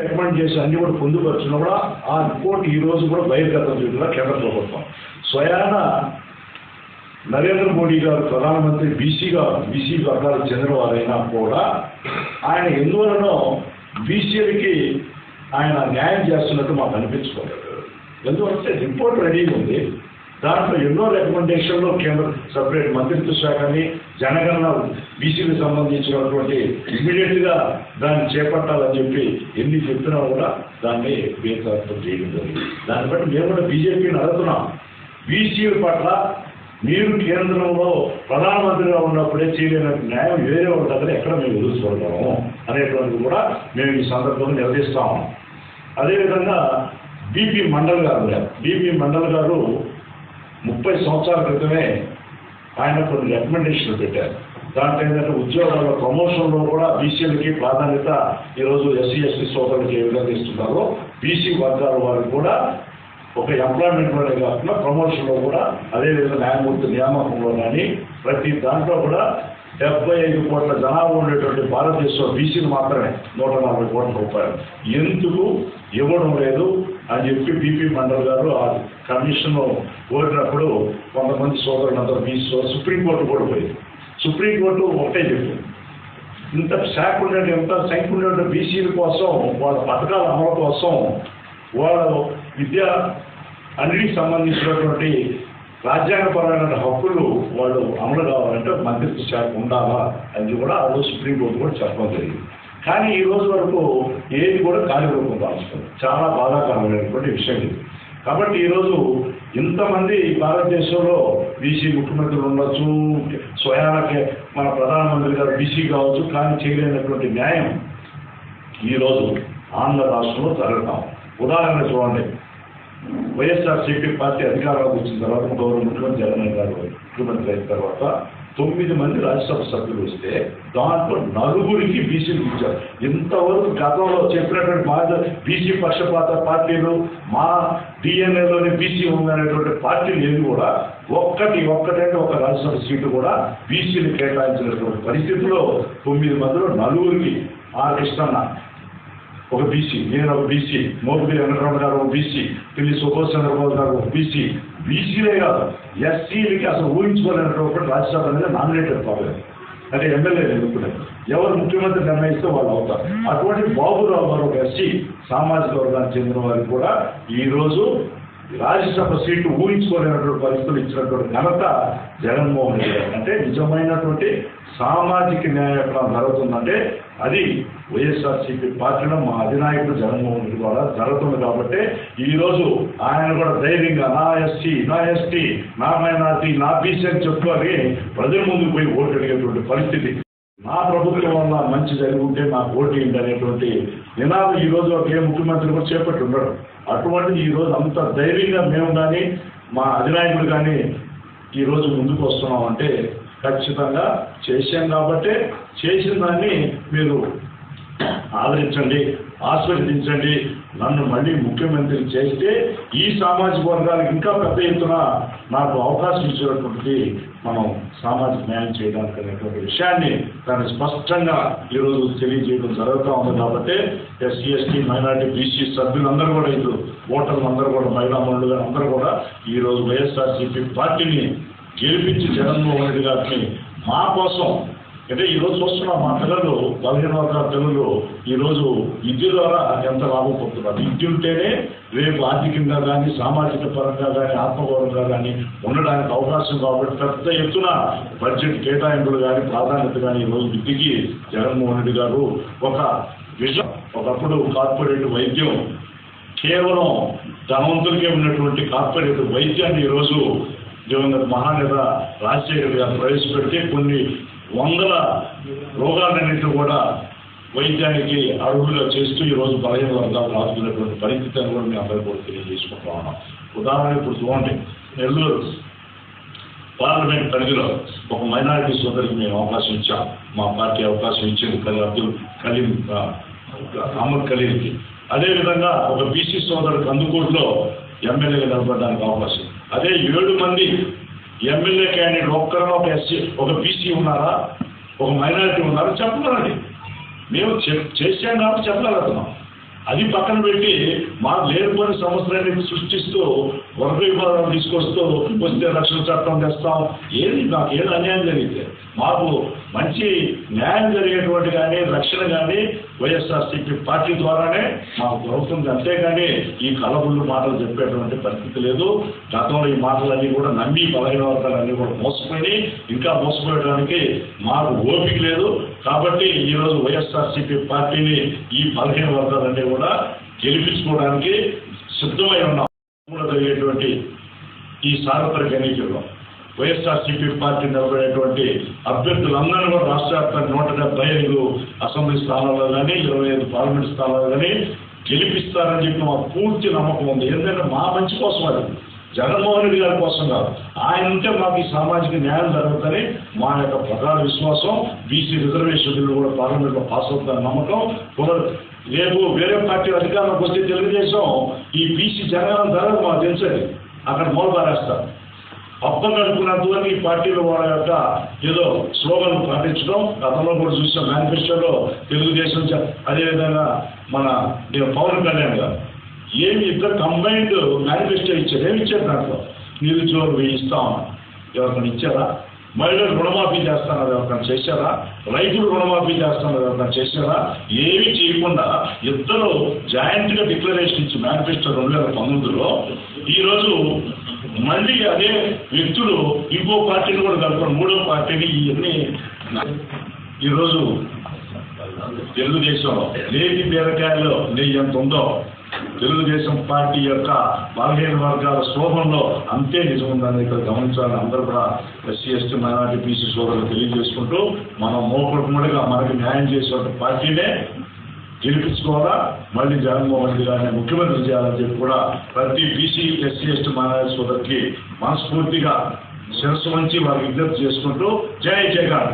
Recommend చేసి అన్ని కూడా పొందుపరిచిన కూడా ఆ రిపోర్ట్ ఈ రోజు కూడా బహిర్గతం చేయడం కేంద్ర ప్రభుత్వం. స్వయాన నరేంద్ర మోడీ గారు ప్రధానమంత్రి బీసీగా బీసీ వర్గాలకు చెందిన వారైనా కూడా ఆయన ఎందువలనో బీసీలకి ఆయన న్యాయం చేస్తున్నట్టు మాకు అనిపించుకోలేదు. ఎందుకంటే రిపోర్ట్ రెడీగా ఉంది. దాంట్లో ఎన్నో రికమెండేషన్లు కేంద్ర సపరేట్ మంత్రిత్వ శాఖని జనగణన బీసీకి సంబంధించినటువంటి ఇమ్మీడియట్గా దాన్ని చేపట్టాలని చెప్పి ఎన్ని చెప్పినా కూడా దాన్ని బీతార్థం చేయడం జరిగింది. దాన్ని బట్టి మేము కూడా బీజేపీని అడుగుతున్నాం బీసీల పట్ల మీరు కేంద్రంలో ప్రధానమంత్రిగా ఉన్నప్పుడే చేయలేని న్యాయం వేరే వాళ్ళ దగ్గర ఎక్కడ మేము ఎదుర్కొంటాము అనేటువంటిది కూడా మేము ఈ సందర్భంలో నిర్వహిస్తాము అదేవిధంగా బీపీ మండల్ గారు బీపీ మండల్ గారు ముప్పై సంవత్సరాల క్రితమే ఆయన కొన్ని రికమెండేషన్లు పెట్టారు. దాంట్లో ఏంటంటే ఉద్యోగాల ప్రమోషన్లో కూడా బీసీలకి ప్రాధాన్యత ఈరోజు ఎస్సీ ఎస్టీ సోదరులకి ఏ విధంగా ఇస్తున్నారో బీసీ వర్గాల వారికి కూడా ఒక ఎంప్లాయ్మెంట్లోనే కాకుండా ప్రమోషన్లో కూడా అదేవిధంగా న్యాయమూర్తి నియామకంలో కానీ ప్రతి దాంట్లో కూడా డెబ్బై ఐదు కోట్ల జనాభా ఉండేటువంటి భారతదేశంలో బీసీలు మాత్రమే నూట నలభై కోట్ల రూపాయలు. ఎందుకు? ఇవ్వడం లేదు అని చెప్పి బీపీ మండల్ గారు ఆ కమిషన్ కోరినప్పుడు కొంతమంది సోదరులందరూ బీసీ సుప్రీంకోర్టు కూడా పోయింది. సుప్రీంకోర్టు ఒకటే చెప్పింది ఇంత శాఖ ఉండే ఎంత సంఖ్య ఉండే బీసీల కోసం వాళ్ళ పథకాల అమలు కోసం వాళ్ళ విద్య అన్నిటికి సంబంధించినటువంటి రాజ్యాంగపరమైన హక్కులు వాళ్ళు అమలు కావాలంటే మంత్రిత్వ శాఖ ఉండాలా అని కూడా ఆ రోజు సుప్రీంకోర్టు కూడా చెప్పడం జరిగింది. కానీ ఈ రోజు వరకు ఏది కూడా కార్యరూపం దాల్చుకుంది చాలా బాధాకరమైనటువంటి విషయం ఇది. కాబట్టి ఈరోజు ఇంతమంది భారతదేశంలో బీసీ ముఖ్యమంత్రులు ఉండొచ్చు స్వయానకే మన ప్రధానమంత్రి గారు బీసీ కావచ్చు కానీ చేయలేనటువంటి న్యాయం ఈరోజు ఆంధ్ర రాష్ట్రంలో జరగటం. ఉదాహరణ చూడండి. వైఎస్ఆర్సీపీ పార్టీ అధికారంలోకి వచ్చిన తర్వాత గౌరవ ముఖ్యమంత్రి జగన్ గారు ముఖ్యమంత్రి అయిన తర్వాత తొమ్మిది మంది రాజ్యసభ సభ్యులు వస్తే దాంట్లో నలుగురికి బీసీలు ఇచ్చారు ఇంతవరకు గతంలో చెప్పినటువంటి మా బీసీ పక్షపాత పార్టీలు మా డిఎన్ఏలోని బీసీ ఉందనేటువంటి పార్టీలు ఏవి కూడా ఒక్కటి ఒక్కటంటే ఒక రాజ్యసభ సీటు కూడా బీసీలు కేటాయించినటువంటి పరిస్థితిలో తొమ్మిది మందిలో నలుగురికి ఆ కృష్ణన్న ఒక బీసీ నేను ఒక బీసీ మోపిడి వెంకటరమణ గారు ఒక బీసీ పిల్లి సుభాష్ చంద్రబాబు గారు ఒక బీసీ బీసీలే కాదు ఎస్సీలకి అసలు ఊహించుకోలేనటువంటి రాజ్యసభ అనేది నామినేటెడ్ కాలేదు అంటే ఎమ్మెల్యేలు ఎన్నుకునేది ఎవరు ముఖ్యమంత్రి నిర్ణయిస్తే వాళ్ళు అవుతారు. అటువంటి బాబురావు గారు ఒక ఎస్సీ సామాజిక వర్గానికి చెందిన వారికి కూడా ఈరోజు రాజ్యసభ సీటు ఊహించుకోలేనటువంటి పరిస్థితులు ఇచ్చినటువంటి ఘనత జగన్మోహన్ రెడ్డి అంటే నిజమైనటువంటి సామాజిక న్యాయం ఎక్కడ జరుగుతుందంటే అది వైఎస్ఆర్సీపీ పార్టీలో మా అధినాయకుడు జగన్మోహన్ రెడ్డి కూడా జరుగుతుంది కాబట్టి ఈరోజు ఆయన కూడా ధైర్యంగా నా ఎస్సీ నా ఎస్టీ నా మైనార్టీ నా బీసీ అని చెప్పుకొని ప్రజల ముందు పోయి ఓటు అడిగేటువంటి పరిస్థితి. నా ప్రభుత్వం వల్ల మంచి జరిగి ఉంటే పోటీ ఓటు ఏంటి అనేటువంటి నినాదం ఈ ఒక ఏ ముఖ్యమంత్రి కూడా చేపట్టి ఉండడు అటువంటి ఈరోజు అంత ధైర్యంగా మేము కానీ మా అధినాయకుడు కానీ ఈరోజు ముందుకు వస్తున్నాం అంటే ఖచ్చితంగా చేశాం కాబట్టి చేసిన దాన్ని మీరు ఆదరించండి ఆస్వాదించండి నన్ను మళ్ళీ ముఖ్యమంత్రి చేస్తే ఈ సామాజిక వర్గాలకు ఇంకా పెద్ద ఎత్తున నాకు అవకాశం ఇచ్చినటువంటిది మనం సామాజిక న్యాయం చేయడానికి అనేటువంటి విషయాన్ని దాన్ని స్పష్టంగా ఈరోజు తెలియజేయడం జరుగుతూ ఉంది కాబట్టి ఎస్సీ ఎస్టీ మైనార్టీ బీసీ సభ్యులందరూ కూడా ఇప్పుడు ఓటర్లు అందరూ కూడా మహిళా మండలి అందరూ కూడా ఈరోజు వైఎస్ఆర్సీపీ పార్టీని గెలిపించి జగన్మోహన్ రెడ్డి గారిని మా కోసం అంటే ఈరోజు చూస్తున్నాం మా పిల్లలు పదిహేను వర్గాల పిల్లలు ఈరోజు విద్య ద్వారా ఎంత లాభం పొందుతున్నారు? విద్య ఉంటేనే రేపు ఆర్థికంగా కానీ సామాజిక పరంగా కానీ ఆత్మగౌరవంగా కానీ ఉండడానికి అవకాశం కాబట్టి పెద్ద ఎత్తున బడ్జెట్ కేటాయింపులు కానీ ప్రాధాన్యత కానీ ఈరోజు విద్యకి జగన్మోహన్ రెడ్డి గారు ఒక విజన్. ఒకప్పుడు కార్పొరేట్ వైద్యం కేవలం ధనవంతులకే ఉన్నటువంటి కార్పొరేట్ వైద్యాన్ని ఈరోజు దివంగత మహానేత రాజశేఖర్ గారు ప్రవేశపెడితే కొన్ని వందల రోగాలన్నింటినీ కూడా వైద్యానికి అర్హులుగా చేస్తూ ఈరోజు బలహీన వర్గాలు రాసుకున్నటువంటి పరిస్థితి అని కూడా మేము అందరూ కూడా తెలియజేసుకుంటా ఉన్నాం. ఉదాహరణ ఇప్పుడు చూడండి నెల్లూరు పార్లమెంట్ పరిధిలో ఒక మైనారిటీ సోదరికి మేము అవకాశం ఇచ్చాం. మా పార్టీ అవకాశం ఇచ్చింది కలి అబ్దుల్ కలీం అహ్మద్ అదేవిధంగా ఒక బీసీ సోదరుడు కందుకూరులో ఎమ్మెల్యేగా నిలబడడానికి అవకాశం. అదే ఏడు మంది ఎమ్మెల్యే క్యాండిడేట్ ఒక్కరిలో ఒక ఎస్సీ ఒక బీసీ ఉన్నారా? ఒక మైనారిటీ ఉన్నారా? చెప్పగలండి మేము చె- చేసాం కాబట్టి చెప్పగలుగుతున్నాం. అది పక్కన పెట్టి మా లేనిపోయిన సమస్యలని సృష్టిస్తూ వర్గ విభాగం తీసుకొస్తూ వస్తే రక్షణ చట్టం తెస్తాం. ఏది నాకు ఏది అన్యాయం జరిగితే మాకు మంచి న్యాయం జరిగేటువంటి కానీ రక్షణ కానీ వైఎస్ఆర్సీపీ పార్టీ ద్వారానే మాకు దొరుకుతుంది అంతేగాని ఈ కలబుళ్ళు మాటలు చెప్పేటువంటి పరిస్థితి లేదు. గతంలో ఈ మాటలన్నీ కూడా నమ్మి బలహీన వర్గాలన్నీ కూడా మోసపోయి ఇంకా మోసపోయడానికి మాకు ఓపిక లేదు. కాబట్టి ఈరోజు వైఎస్ఆర్సీపీ పార్టీని ఈ బలహీన వర్గాలన్నీ కూడా గెలిపించుకోవడానికి సిద్ధమై ఉన్నాం. జరిగేటువంటి ఈ సార్వత్రిక ఎన్నికల్లో. వైఎస్ఆర్సీపీ పార్టీ నిలబడేటువంటి అభ్యర్థులందరూ కూడా రాష్ట్ర వ్యాప్తంగా నూట డెబ్బై ఐదు అసెంబ్లీ స్థానాల్లో కానీ ఇరవై ఐదు పార్లమెంట్ స్థానాల్లో కానీ గెలిపిస్తారని చెప్పి మాకు పూర్తి నమ్మకం ఉంది. ఎందుకంటే మా మంచి కోసం అది. జగన్మోహన్ రెడ్డి గారి కోసం కాదు. ఆయన ఉంటే మాకు ఈ సామాజిక న్యాయం జరుగుతుందని మా యొక్క ప్రధాన విశ్వాసం బీసీ రిజర్వేషన్ బిల్లు కూడా పార్లమెంట్లో పాస్ అవుతుందని నమ్మకం. కూడా రేపు వేరే పార్టీ అధికారంలోకి వస్తే తెలుగుదేశం ఈ బీసీ జగన్ జరగదు మాకు తెలుసది అక్కడ మూల అప్పం పబ్బం గడుపుకున్నంత వరకు ఈ పార్టీలో వాళ్ళ యొక్క ఏదో స్లోగన్ పాటించడం గతంలో కూడా చూసిన మేనిఫెస్టోలో తెలుగుదేశం అదేవిధంగా మన పవన్ కళ్యాణ్ గారు. ఏమి ఇద్దరు కంబైన్డ్ మేనిఫెస్టో ఇచ్చారు? ఏమి ఇచ్చారు దాంట్లో? నిరుద్యోగం వేయిస్తాం ఎవరికైనా ఇచ్చారా? మహిళలు రుణమాఫీ చేస్తానని ఎవరికైనా చేశారా? రైతులు రుణమాఫీ చేస్తానని ఎవరికైనా చేశారా? ఏమీ చేయకుండా ఇద్దరు జాయింట్గా డిక్లరేషన్ ఇచ్చి మేనిఫెస్టో రెండు వేల పంతొమ్మిదిలో ఈరోజు మళ్ళీ అదే వ్యక్తులు ఇంకో పార్టీని కూడా కలుపుకొని మూడో పార్టీని ఇవన్నీ ఈరోజు తెలుగుదేశం లేని బీరకాయలో నెయ్యి ఎంత ఉందో తెలుగుదేశం పార్టీ యొక్క బలహీన వర్గాల శోభంలో అంతే నిజం ఉందని ఇక్కడ గమనించాలని అందరూ కూడా ఎస్సీ ఎస్టీ మైనార్టీ బీసీ సోదరులు తెలియజేసుకుంటూ మనం మోపడముడిగా మనకి న్యాయం చేసే పార్టీనే గెలిపించుకోవాలా? మళ్ళీ జగన్మోహన్ రెడ్డి గారిని ముఖ్యమంత్రి చేయాలని చెప్పి కూడా ప్రతి బీసీ ఎస్సీ ఎస్టీ మైనారిటీ సోదరికి మనస్ఫూర్తిగా శిరస్సు వంచి వారికి విజ్ఞప్తి చేసుకుంటూ జై జగన్.